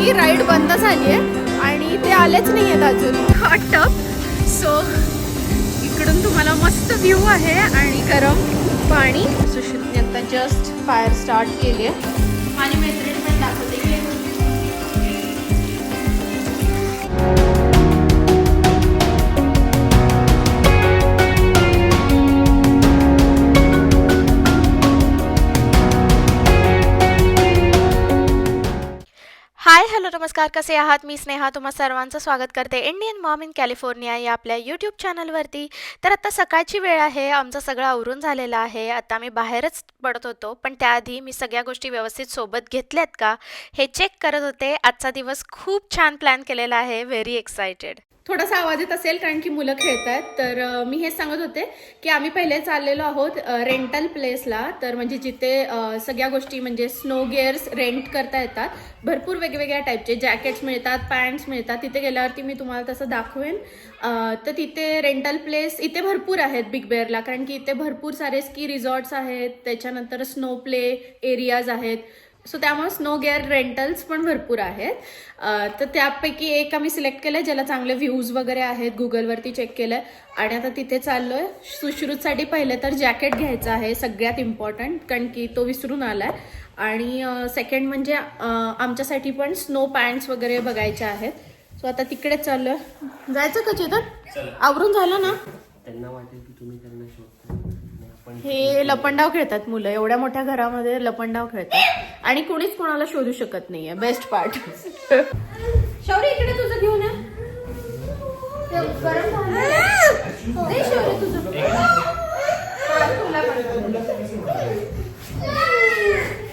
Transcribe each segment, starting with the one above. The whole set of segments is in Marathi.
ती राईड बंद झाली आहे आणि ते आलेच नाही आहेत अजून हॉट सो इकडून तुम्हाला मस्त व्ह्यू आहे आणि गरम पाणी. सुश्रुतने आता जस्ट फायर स्टार्ट केली आहे माझी मैत्रीण हाय हॅलो नमस्कार. कसे आहात? मी स्नेहा. तुम्हा सर्वांचं स्वागत करते इंडियन मॉम इन कॅलिफोर्निया या आपल्या यूट्यूब चॅनलवरती. तर आता सकाळची वेळ आहे. आमचं सगळं आवरून झालेलं आहे. आता मी बाहेरच पडत होतो पण त्याआधी मी सगळ्या गोष्टी व्यवस्थित सोबत घेतल्यात का हे चेक करत होते. आजचा दिवस खूप छान प्लॅन केलेला आहे. व्हेरी एक्सायटेड थोडासा आवाज येत असेल कारण की मुलं खेळत आहेत तर मी हेच सांगत होते की आम्ही पहिले चाललेलो आहोत रेंटल प्लेसला तर म्हणजे जिथे सगळ्या गोष्टी म्हणजे स्नो गिअर्स रेंट करता येतात. भरपूर वेगवेगळ्या टाईपचे जॅकेट्स मिळतात पॅन्ट्स मिळतात. तिथे गेल्यावरती मी तुम्हाला तसं दाखवेन. तर तिथे रेंटल प्लेस इथे भरपूर आहेत बिग बेअरला कारण की इथे भरपूर सारे स्की रिझॉर्ट्स आहेत. त्याच्यानंतर स्नो प्ले एरियाज आहेत. सो त्यामुळे स्नो गेअर रेंटल्स पण भरपूर आहेत. तर त्यापैकी एक आम्ही सिलेक्ट केलं ज्याला चांगले व्ह्यूज वगैरे आहेत गुगलवरती चेक केलं आणि आता तिथे चाललोय. सुश्रुतसाठी पहिले तर जॅकेट घ्यायचं आहे सगळ्यात इम्पॉर्टंट कारण की तो विसरून आलाय. आणि सेकंड म्हणजे आमच्यासाठी पण स्नो पॅन्ट्स वगैरे बघायचे आहेत. सो आता तिकडे चाललोय. जायचं का चेतन आवरून झालं ना? त्यांना वाटेल की तुम्ही त्यांना हे लपंडाव खेळतात मुलं. एवढ्या मोठ्या घरामध्ये लपंडाव खेळतात. आणि कोणीच कोणाला शोधू शकत नाहीये. बेस्ट पार्ट शौर्य इकडे तुझं घेऊन तुझं.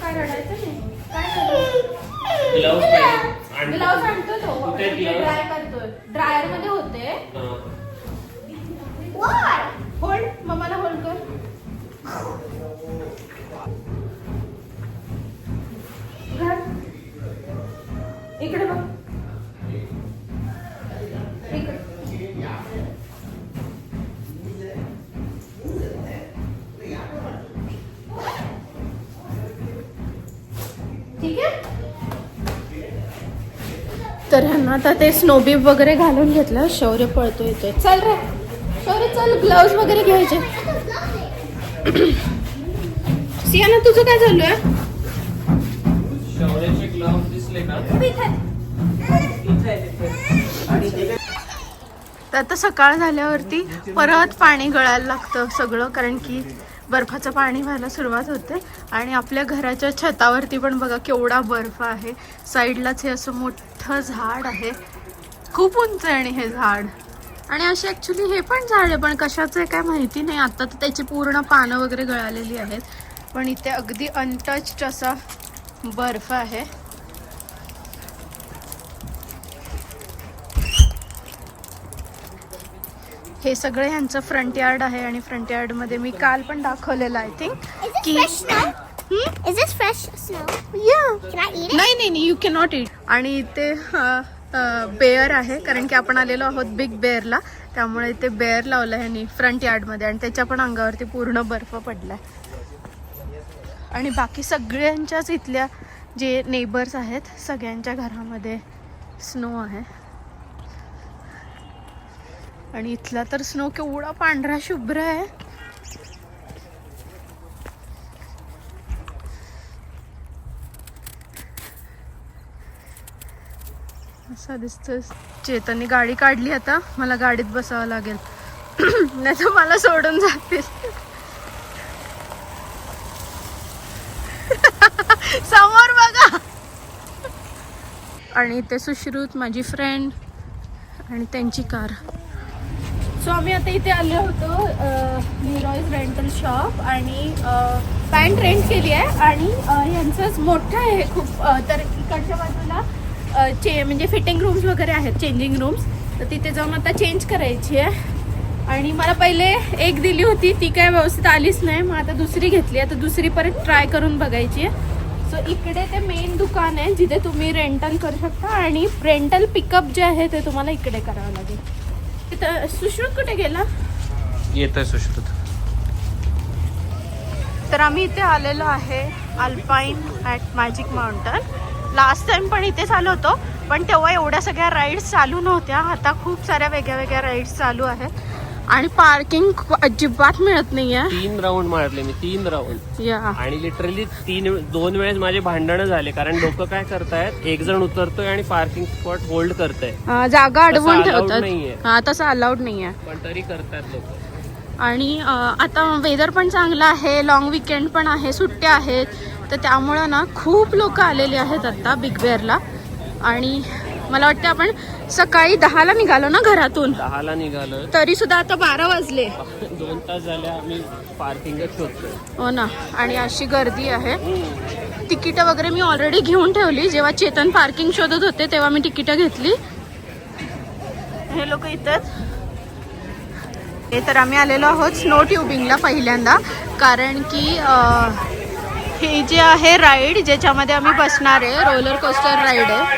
काय रडायचं नाही? काय करतोय? ड्रायरमध्ये होते. इकडे बघ. तर ह्यांना आता ते स्नोबीब वगैरे घालून घेतलं. शौर्य पळतो येतोय चल रे. शौर्य चल. ग्लव्ज वगैरे घ्यायचे. सियाना तुझं काय चालू आहे तर आता सकाळ झाल्यावरती परत पाणी गळायला लागतं सगळं कारण की बर्फाचं पाणी व्हायला सुरुवात होते. आणि आपल्या घराच्या छतावरती पण बघा केवढा बर्फ आहे. साईडलाच हे असं मोठं झाड आहे. खूप उंच आहे आणि हे झाड. आणि असे ॲक्च्युली हे पण झाड आहे पण कशाचं काय माहिती नाही. आता तर त्याची पूर्ण पानं वगैरे गळालेली आहेत. पण इथे अगदी अनटच्ड असा बर्फ आहे. हे सगळे ह्यांचं फ्रंट यार्ड आहे आणि फ्रंट यार्डमध्ये मी काल पण दाखवलेलं I think? Can I eat it? नाही नाही यू कॅनॉट इट आणि इथे बेअर आहे कारण की आपण आलेलो आहोत बिग बेअरला त्यामुळे इथे बेअर लावलं ह्यांनी फ्रंट यार्डमध्ये आणि त्याच्या पण अंगावरती पूर्ण बर्फ पडलाय. आणि बाकी सगळ्यांच्याच इथल्या जे नेबर्स आहेत सगळ्यांच्या घरामध्ये स्नो आहे. आणि इथला तर स्नो केवढा पांढरा शुभ्र आहे. असं दिसतं चेतनने गाडी काढली आता. मला गाडीत बसावं लागेल. नाही तर मला सोडून जातील. समोर बघा. आणि ते सुश्रुत माझी फ्रेंड आणि त्यांची कार सो आम्ही आता इथे आलो होतो निरॉईज रेंटल शॉप आणि पॅन्ट रेंट केली आहे आणि यांचंच मोठं आहे खूप तर इकडच्या बाजूला चे म्हणजे फिटिंग रूम्स वगैरे आहेत चेंजिंग रूम्स तर तिथे जाऊन आता चेंज करायची आहे. आणि मला पहिले एक दिली होती ती काय व्यवस्थित आलीच नाही. मग आता दुसरी घेतली आहे. तर दुसरी परत ट्राय करून बघायची आहे. सो इकडे ते मेन दुकान आहे जिथे तुम्ही रेंटल करू शकता आणि रेंटल पिकअप जे आहे ते तुम्हाला इकडे करावं लागेल. तिथं सुश्रुत कुठे गेला? येत आहे सुश्रुत. तर आम्ही इथे आलेलो आहे Alpine at Magic Mountain last time पण इथे चालू होतो पण तेव्हा एवढ्या सगळ्या राईड्स चालू नव्हत्या. आता खूप साऱ्या वेगळ्या वेगळ्या राईड्स चालू आहेत. आणि पार्किंग अजिबात मिळत नाहीये. तीन राऊंड मारले मी तीन राऊंड या. आणि लिटरली तीन दोन वेळेस माझे भांडणं झाले कारण लोक काय करतायत एक जण उतरतोय आणि पार्किंग स्पॉट होल्ड करताय जागा अडवून ठेवतात. नाहीये. हा तसं अलाउड नाहीये. पण तरी करतात लोक. आणि आता वेदर पण चांगलं आहे लॉंग विकेंड पण आहे सुट्ट्या आहेत. तर त्यामुळं ना खूप लोक आलेली आहेत आता बिग बेअरला आणि मला वाटतं आपण सकाळी दहाला निघालो ना घरातून. दहाला निघालो. तरी सुद्धा आता बारा वाजले. दोन तास झाले आम्ही पार्किंगच शोधतोय. हो ना. आणि अशी गर्दी आहे. तिकीटं वगैरे मी ऑलरेडी घेऊन ठेवली. जेव्हा चेतन पार्किंग शोधत होते तेव्हा मी तिकीटं घेतली. हे लोक इथंच हे तर आम्ही आलेलो आहोत स्नो ट्युबिंगला पहिल्यांदा. कारण की हे जे आहे राईड ज्याच्यामध्ये आम्ही बसणार आहे रोलर कोस्टर राईड आहे.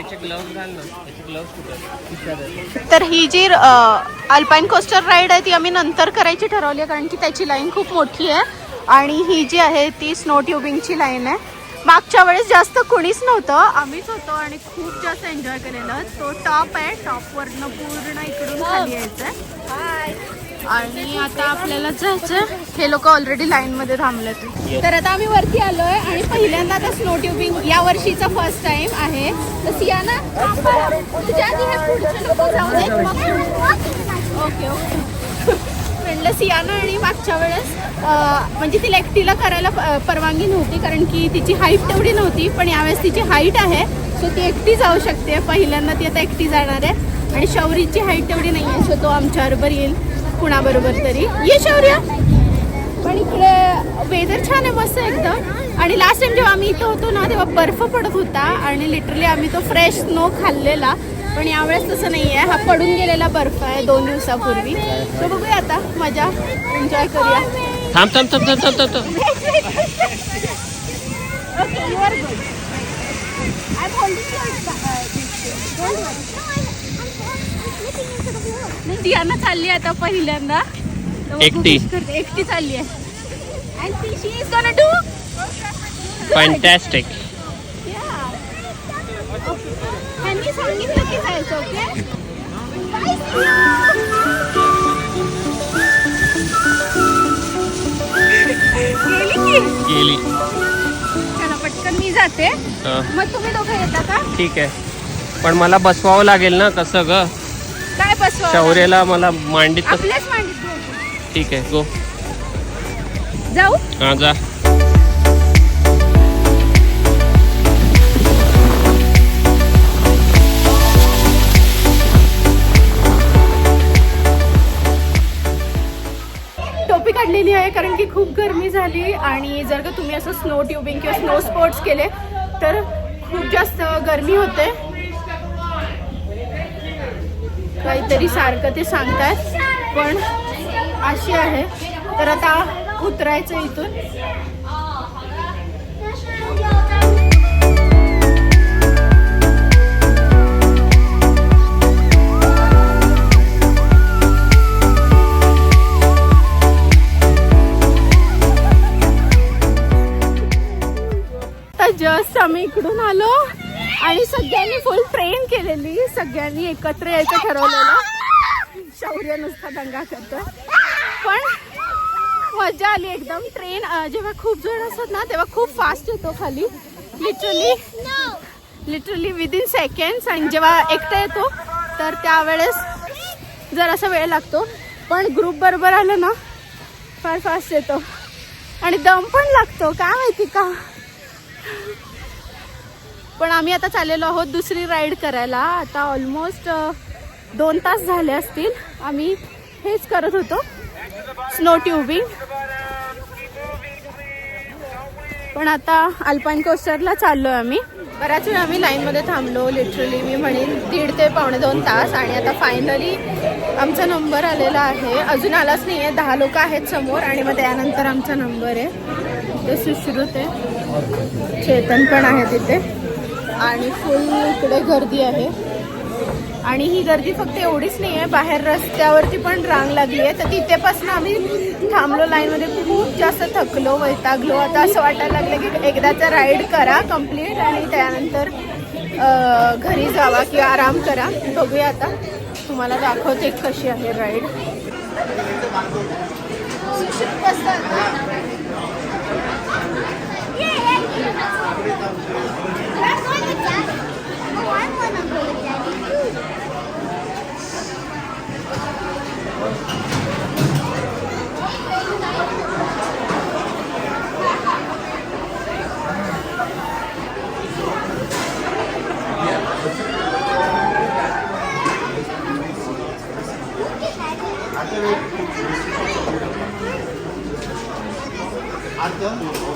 त्याचे ग्लव्ह घाल ना त्याचे ग्लव्ह कुठे? तर ही जी अल्पाईन कोस्टर राईड आहे ती आम्ही नंतर करायची ठरवली आहे कारण की त्याची लाईन खूप मोठी आहे आणि ही जी आहे ती स्नो ट्युबिंगची लाईन आहे. मागच्या वेळेस जास्त कुणीच नव्हतं आम्हीच होतो आणि खूप जास्त एन्जॉय केलेलं. तो टॉप आहे टॉपवरनं पूर्ण इकडून खाली यायचं आहे आणि आता आपल्याला जायचं हे लोक ऑलरेडी लाईन मध्ये थांबले तर आता आम्ही वरती आलोय आणि पहिल्यांदा आता स्नो ट्युबिंग या वर्षीचा फर्स्ट टाइम आहे. तर देत मग ओके ओके म्हटलं सियाना आणि मागच्या वेळेस म्हणजे तिला एकटीला करायला परवानगी नव्हती कारण की तिची हाईट तेवढी नव्हती पण यावेळेस तिची हाईट आहे. सो ती एकटी जाऊ शकते. पहिल्यांदा ती आता एकटी जाणार आहे. आणि शौरीची हाईट तेवढी नाही आहे सो तो आमच्याबरोबर येईल. कुणाबरोबर तरी. ये शौर्य पण इकडे वेदर छान आहे मस्त एकदम. आणि लास्ट टाइम जेव्हा आम्ही इथं होतो ना तेव्हा बर्फ पडत होता आणि लिटरली आम्ही तो फ्रेश स्नो खाल्लेला. पण यावेळेस तसं नाही आहे हा पडून गेलेला बर्फ आहे दोन दिवसापूर्वी. तो बघूया आता मजा. एन्जॉय करूया. थांब थांब थांब थांब थांब थांब थांब. ओके आय दियाना चालली आता पहिल्यांदा. एकटी? एकटी चालली आहे. अँड ती she is gonna do fantastic त्यांनी सांगितलं की जायचं ओके गेली. चला पटकन मी जाते. हा, मग तुम्ही दोघं येता का? ठीक आहे. पण मला बसवावं लागेल ना कसं ग? शौर्याला मला मांडीत आपल्याच मांडीत घेऊ. ठीक आहे गो जाऊ? हा जा. टोपी काढलेली आहे कारण की खूप गरमी झाली आणि जर का तुम्ही असं स्नो ट्युबिंग किंवा स्नो स्पोर्ट्स केले तर खूप जास्त गरमी होते. काहीतरी सारखं ते सांगतात पण अशी आहे. तर आता उतरायचं इथून. जस्ट आम्ही इकडून आलो. आणि सगळ्यांनी फुल ट्रेन केलेली. सगळ्यांनी एकत्र यायचं ठरवलेलं. शौर्य नुसता दंगा करतोय. पण मजा आली एकदम. ट्रेन जेव्हा खूप जण असतात ना तेव्हा खूप फास्ट येतो खाली. लिटरली लिटरली विदिन सेकंड्स आणि जेव्हा एकटा येतो तर त्यावेळेस जरासा वेळ लागतो. पण ग्रुप बरोबर आलं ना फार फास्ट येतो. आणि दम पण लागतो. काय माहिती का? पण आम्ही आता चाललेलो आहोत दुसरी राईड करायला. आता ऑलमोस्ट दोन तास झाले असतील. आम्ही हेच करत होतो. स्नो ट्यूबिंग पण आता अल्पाईन कोस्टरला चाललोय आम्ही. बऱ्याच वेळ आम्ही लाईनमध्ये थांबलो. लिटरली मी म्हणेन दीड ते पावणे दोन तास. आणि आता फायनली आमचा नंबर आलेला आहे. अजून आलाच नाही आहे दहा लोक आहेत समोर आणि मग त्यानंतर आमचा नंबर आहे. ते सुश्रुत आहे. चेतन पण आहे तिथे. आणि फुल इकडे गर्दी आहे. आणि ही गर्दी फक्त एवढीच नाही आहे बाहेर रस्त्यावरती पण रांग लागली आहे. तर तिथेपासून आम्ही थांबलो लाईनमध्ये खूप जास्त थकलो वैतागलो. आता असं वाटायला लागलं की एकदाचा राईड करा कंप्लीट आणि त्यानंतर घरी जावा किंवा आराम करा. बघूया आता. तुम्हाला दाखवते कशी आहे राईड आणि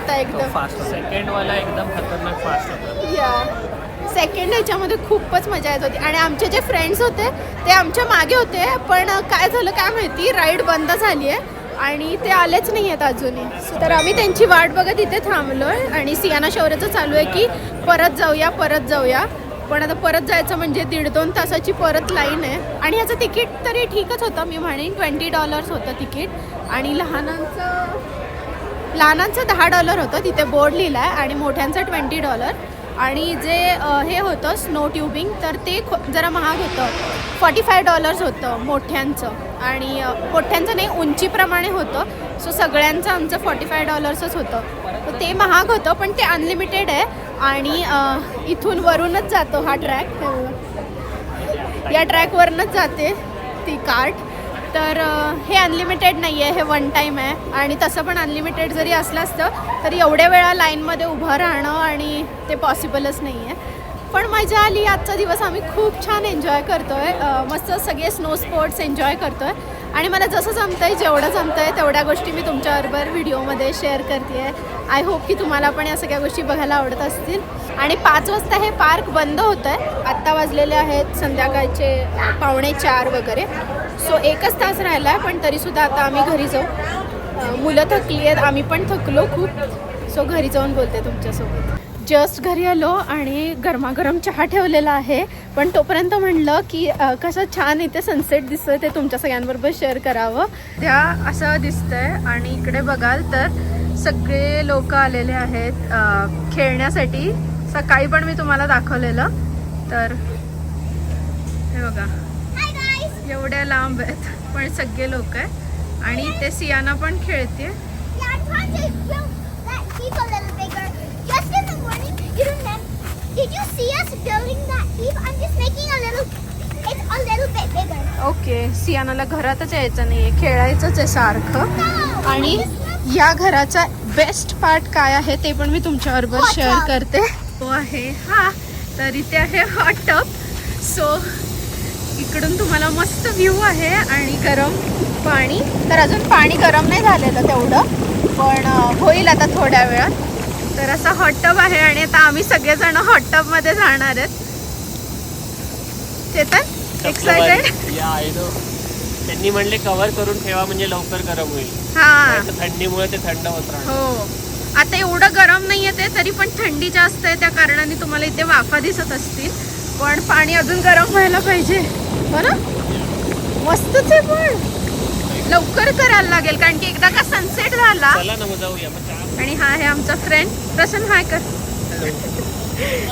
होता एकदम. फास्ट सेकंड वाला एकदम खतरनाक फास्ट होता. या सेकंड ह्याच्यामध्ये खूपच मजा येत होती. आणि आमचे जे फ्रेंड्स होते ते आमच्या मागे होते पण काय झालं काय माहिती? राईड बंद झाली आहे आणि ते आलेच नाही आहेत अजूनही तर आम्ही त्यांची वाट बघत इथे थांबलोय. आणि सियाना शौर्याचं चालू आहे की परत जाऊया परत जाऊया. पण आता परत जायचं म्हणजे दीड दोन तासाची परत लाईन आहे. आणि ह्याचं तिकीट तरी ठीकच होतं. मी म्हणेन ट्वेंटी डॉलर्स होतं तिकीट. आणि लहानांचं लहानांचं दहा डॉलर होतं तिथे बोर्ड लिहिला आहे आणि मोठ्यांचं ट्वेंटी डॉलर. आणि जे हे होतं स्नो ट्यूबिंग तर ते खो- जरा महाग होतं. फॉर्टी फाय डॉलर्स होतं मोठ्यांचं. आणि मोठ्यांचं नाही उंचीप्रमाणे होतं. सो सगळ्यांचं आमचं फॉर्टी फाय डॉलर्सच होतं. तर ते महाग होतं पण ते अनलिमिटेड आहे. आणि इथून वरूनच जातो हा ट्रॅक. या ट्रॅकवरूनच जाते ती कार्ट. तर हे अनलिमिटेड नाही आहे हे वन टाईम आहे. आणि तसं पण अनलिमिटेड जरी असलं असतं तरी एवढ्या वेळा लाईनमध्ये उभं राहणं आणि ते पॉसिबलच नाही आहे पण मजा आली आजचा दिवस आम्ही खूप छान एन्जॉय करतो आहे मस्त सगळे स्नो स्पोर्ट्स एन्जॉय करतो आहे आणि मला जसं जमतं आहे जेवढं जमतं आहे तेवढ्या गोष्टी मी तुमच्याबरोबर व्हिडिओमध्ये शेअर करते आहे आय होप की तुम्हाला पण या सगळ्या गोष्टी बघायला आवडत असतील. आणि पाच वाजता हे पार्क बंद होतं आहे आत्ता वाजलेले आहेत संध्याकाळचे पावणे चार वगैरे. सो एकच तास राहिला आहे पण तरीसुद्धा आता आम्ही घरी जाऊ. मुलं थकली आहेत आम्ही पण थकलो खूप. सो घरी जाऊन बोलते तुमच्यासोबत. जस्ट घरी आलो आणि गरमागरम चहा ठेवलेला आहे. पण तोपर्यंत म्हणलं की कसं छान इथे सनसेट दिसतोय ते तुमच्या सगळ्यांबरोबर शेअर करावं. त्या असं दिसतंय आणि इकडे बघाल तर सगळे लोक आलेले आहेत खेळण्यासाठी. सकाळी पण मी तुम्हाला दाखवलेलं. तर हे बघा. एवढ्या लांब आहेत पण सगळे लोक आहेत. आणि ते सियाना पण खेळते Yeah, I'm trying to build that heap a little bigger. Just in the Did you see us building that heap? I'm just making a little. It's a little bit bigger. Okay सियानाला घरातच यायचं नाहीये खेळायचंच आहे सारखं. आणि या घराचा बेस्ट पार्ट काय आहे ते पण मी तुमच्याबरोबर Hot शेअर tub. करते तो आहे हा तर इथे आहे हॉट टब सो इकडून तुम्हाला मस्त व्ह्यू आहे आणि गरम पाणी तर अजून पाणी गरम नाही झालेलं तेवढं पण अं, होईल आता थोड्या वेळात तर असा हॉट टब आहे आणि आता आम्ही सगळेजण हॉट टबमध्ये जाणार आहेत. चेतन एक्सायटेड त्यांनी म्हणले कव्हर करून ठेवा म्हणजे लवकर गरम होईल. हा. थंडीमुळे ते थंड होत हो. आता एवढं गरम नाही आहे ते तरी पण थंडी जास्त आहे त्या कारणाने तुम्हाला इथे वाफा दिसत असतील. पण पाणी अजून गरम व्हायला पाहिजे. ना मस्तच आहे पण. लवकर करायला लागेल कारण की एकदा का सनसेट झाला. आणि हा आहे आमचा फ्रेंड प्रसन्न हाय कर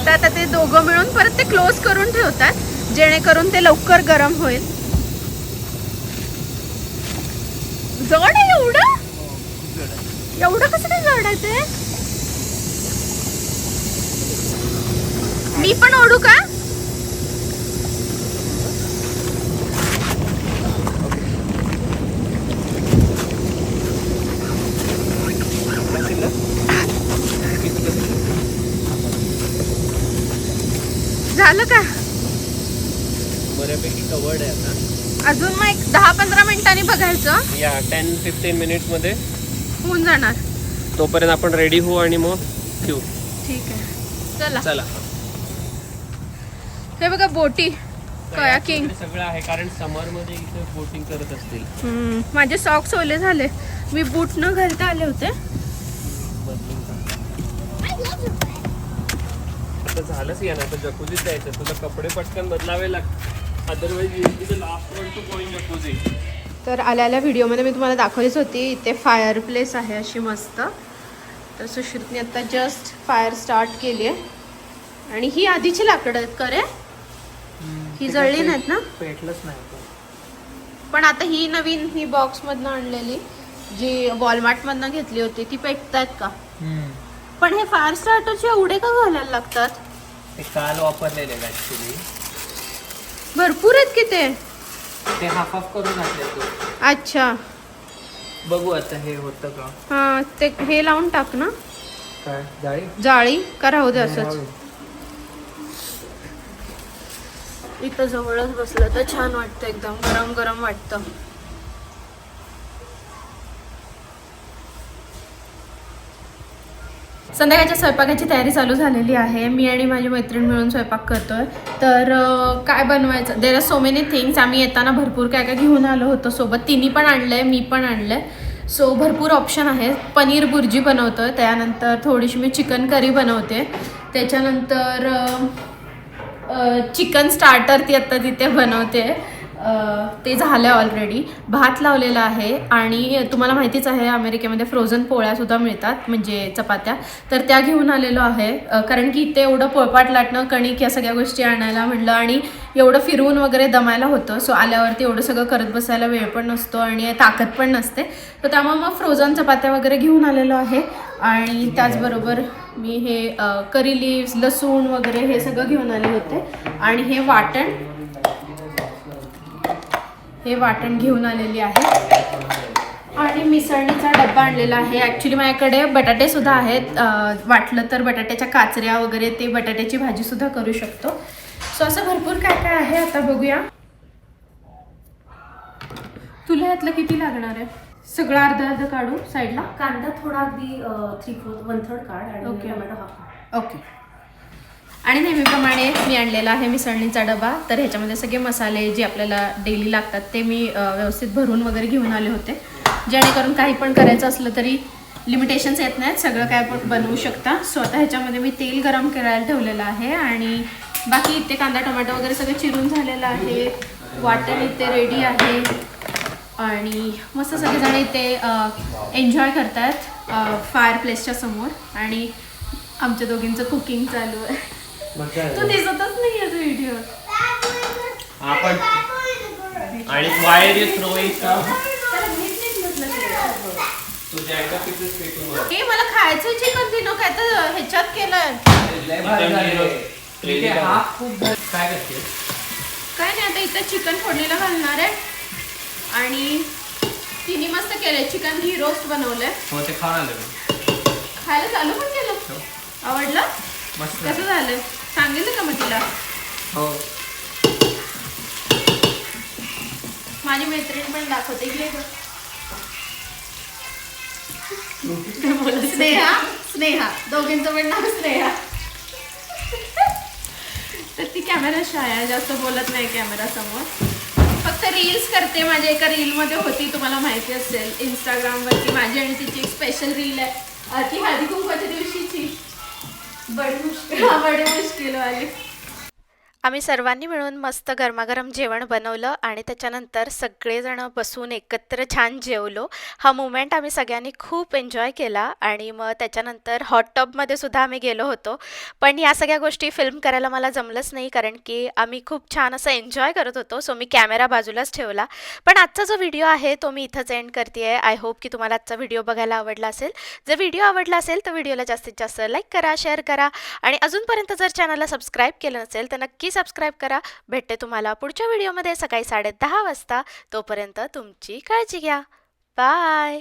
तर आता ते दोघं मिळून परत ते क्लोज करून ठेवतात जेणेकरून ते लवकर गरम होईल. जड आहे एवढं? एवढं कसं काय जड आहे ते? मी पण ओढू का? झालं का? बऱ्यापैकी कवर्ड आहे आता. अजून मग एक दहा पंधरा मिनिटांनी बघायचं. या टेन फिफ्टीन मिनिट्समध्ये होऊन जाणार. तोपर्यंत आपण रेडी होऊ आणि मग ठेवू. ठीक आहे. चला. चला. हे बघा बोटी. कयाकिंग सगळं आहे कारण समरमध्ये इथे बोटिंग करत असतील. माझे सॉक्स ओले झाले. मी बूट न घालता आले होते. झालंच या ना आता जकुजीत जायचं. तुला कपडे पटकन बदलावे लागतात otherwise last one two point jacuzzi तर आल्या व्हिडिओमध्ये मी तुम्हाला दाखवलीच होती इथे फायर प्लेस आहे अशी मस्त. तर सुश्रुतने आता जस्ट फायर स्टार्ट केली आहे. आणि ही आधीची लाकडं आहेत का रे? ही जळली नाहीत ना? पेटलंच नाही पण आता ही नवीन ही बॉक्समधनं आणलेली जी वॉलमार्टमधनं घेतली होती ती पेटतायत का? पण हे फायर स्टार्टरचे एवढे का घालायला लागतात? ते काल वापरलेले भरपूर आहेत की ते? ते हाफ हाफ करून तू अच्छा. बघू आता हे होतं का? हा ते हे लावून टाक ना. काय जाळी? जाळी? का राहू दे असंच. इथं जवळच बसलं तर छान वाटतं एकदम गरम गरम वाटतं. संध्याकाळच्या स्वयंपाकाची तयारी चालू झालेली आहे. मी आणि माझी मैत्रीण मिळून स्वयंपाक करतोय. तर काय बनवायचं? There are so many things आम्ही येताना भरपूर काय काय घेऊन आलो होतो. सोबत तिन्ही पण आणलंय मी पण आणलंय. सो भरपूर ऑप्शन आहेत. पनीर बुर्जी बनवतोय. त्यानंतर थोडीशी मी चिकन करी बनवते. त्याच्यानंतर चिकन स्टार्टर ती आत्ता तिथे बनवते. ते झालं ऑलरेडी भात लावलेला आहे आणि तुम्हाला माहितीच आहे अमेरिकेमध्ये फ्रोझन पोळ्यासुद्धा मिळतात म्हणजे चपात्या. तर त्या घेऊन आलेलो आहे. कारण की इथे एवढं पोळपाट लाटणं कणिक या सगळ्या गोष्टी आणायला म्हटलं आणि एवढं फिरवून वगैरे दमायला होतं. सो आल्यावरती एवढं सगळं करत बसायला वेळ पण नसतो आणि ताकद पण नसते. तर त्यामुळे मग फ्रोझन चपात्या वगैरे घेऊन आलेलो आहे. आणि त्याचबरोबर मी हे करी लिव्स लसूण वगैरे हे सगळं घेऊन आले होते. आणि हे वाटण हे वाटण घेऊन आलेली आहे. आणि मिसळणीचा डब्बा आणलेला आहे. ॲक्च्युली माझ्याकडे बटाटे सुद्धा आहेत. वाटलं तर बटाट्याच्या काचऱ्या वगैरे ते बटाट्याची भाजी सुद्धा करू शकतो. सो असं भरपूर काय काय आहे आता बघूया. तुला यातलं किती लागणार आहे? सगळं अर्ध अर्ध काढू साईडला? कांदा थोडा अगदी थ्री फोर्थ वन थर्ड काढ आणि ओके. टोमॅटो हाफ ओके आणि नेहमीप्रमाणे मी आणलेला आहे मिसळणीचा डबा. तर ह्याच्यामध्ये सगळे मसाले जे आपल्याला डेली लागतात ते मी व्यवस्थित भरून वगैरे घेऊन आले होते. जेणेकरून काही पण करायचं असलं तरी लिमिटेशन्स येत नाहीत. सगळं काय पण बनवू शकता. सो आता ह्याच्यामध्ये मी तेल गरम करायला ठेवलेलं आहे आणि बाकी इथे कांदा टोमॅटो वगैरे सगळं चिरून झालेलं आहे. वाटण इथे रेडी आहे. आणि मस्त सगळेजण इथे एन्जॉय करतात फायर प्लेसच्या समोर. आणि आमच्या दोघींचं कुकिंग चालू आहे. तू दिसतच नाही आहे व्हिडिओ आपण आणि वायर तुझ्या वर. हे मला खायचं चिकन दिनो काय तर ह्याच्यात केलंय. काय करते काय नाही आता इथं चिकन फोडणीला घालणार आहे. आणि तिने मस्त केलंय. चिकन घी रोस्ट बनवलंय. हो ते खाऊन आलं मी. खायला चालू पण केलं. आवडलं? मस्त. कसं झालं? सांगितलं का मग तिला? हो. माझी मैत्रीण पण दाखवते इकडे बघ. स्नेहा स्नेहा. दोघींचं पण नाव स्नेहा. तर ती कॅमेरा शाय आहे जास्त बोलत नाही कॅमेरा समोर. फक्त रील्स करते माझ्या. एका रीलमध्ये होती तुम्हाला माहिती असेल. इंस्टाग्रामवरती माझी आणि तिची एक स्पेशल रील आहे. अं, ती हळदी कुंकवाच्या दिवशीची. बडी मुश्किल हाँ बडी मुश्किल वाली. आम्ही सर्वांनी मिळून मस्त गरमागरम जेवण बनवलं आणि त्याच्यानंतर सगळेजणं बसून एकत्र छान जेवलो. हा मुमेंट आम्ही सगळ्यांनी खूप एन्जॉय केला आणि मग त्याच्यानंतर हॉट टबमध्ये सुद्धा आम्ही गेलो होतो. पण या सगळ्या गोष्टी फिल्म करायला मला जमलंच नाही कारण की आम्ही खूप छान असं एन्जॉय करत होतो. सो मी कॅमेरा बाजूलाच ठेवला. पण आजचा जो व्हिडिओ आहे तो मी इथंच एंड करते आहे आय होप की तुम्हाला आजचा व्हिडिओ बघायला आवडला असेल. जर व्हिडिओ आवडला असेल तर व्हिडिओला जास्तीत जास्त लाईक करा शेअर करा आणि अजूनपर्यंत जर चॅनलला सबस्क्राईब केलं नसेल तर नक्की सबस्क्राईब करा. भेटते तुम्हाला पुढच्या व्हिडिओमध्ये सकाळी साडेदहा वाजता. तोपर्यंत तुमची काळजी घ्या. बाय